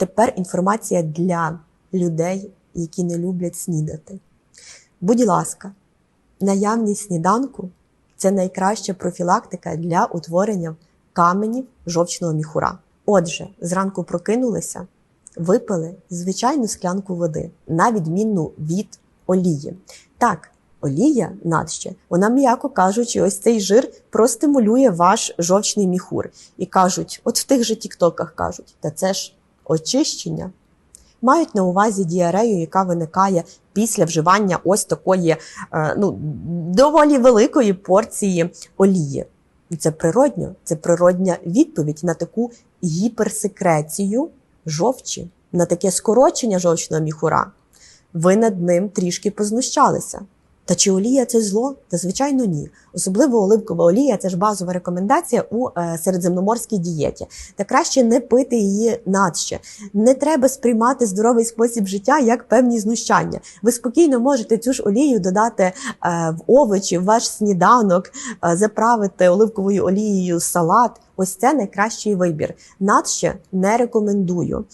Тепер інформація для людей, які не люблять снідати. Будь ласка, наявність сніданку це найкраща профілактика для утворення каменів жовчного міхура. Отже, зранку прокинулися, випили звичайну склянку води, на відміну від олії. Так, олія надще, вона, м'яко кажучи, ось цей жир простимулює ваш жовчний міхур. І кажуть, от в тих же тіктоках кажуть, та це ж очищення. Мають на увазі діарею, яка виникає після вживання ось такої е, ну, доволі великої порції олії. Це природньо, це природня відповідь на таку гіперсекрецію жовчі, на таке скорочення жовчного міхура. Ви над ним трішки познущалися. Та чи олія це зло? Та звичайно ні. Особливо оливкова олія це ж базова рекомендація у е, середземноморській дієті. Та краще не пити її надще. Не треба сприймати здоровий спосіб життя як певні знущання. Ви спокійно можете цю ж олію додати е, в овочі, в ваш сніданок, е, заправити оливковою олією салат. Ось це найкращий вибір. Надще не рекомендую.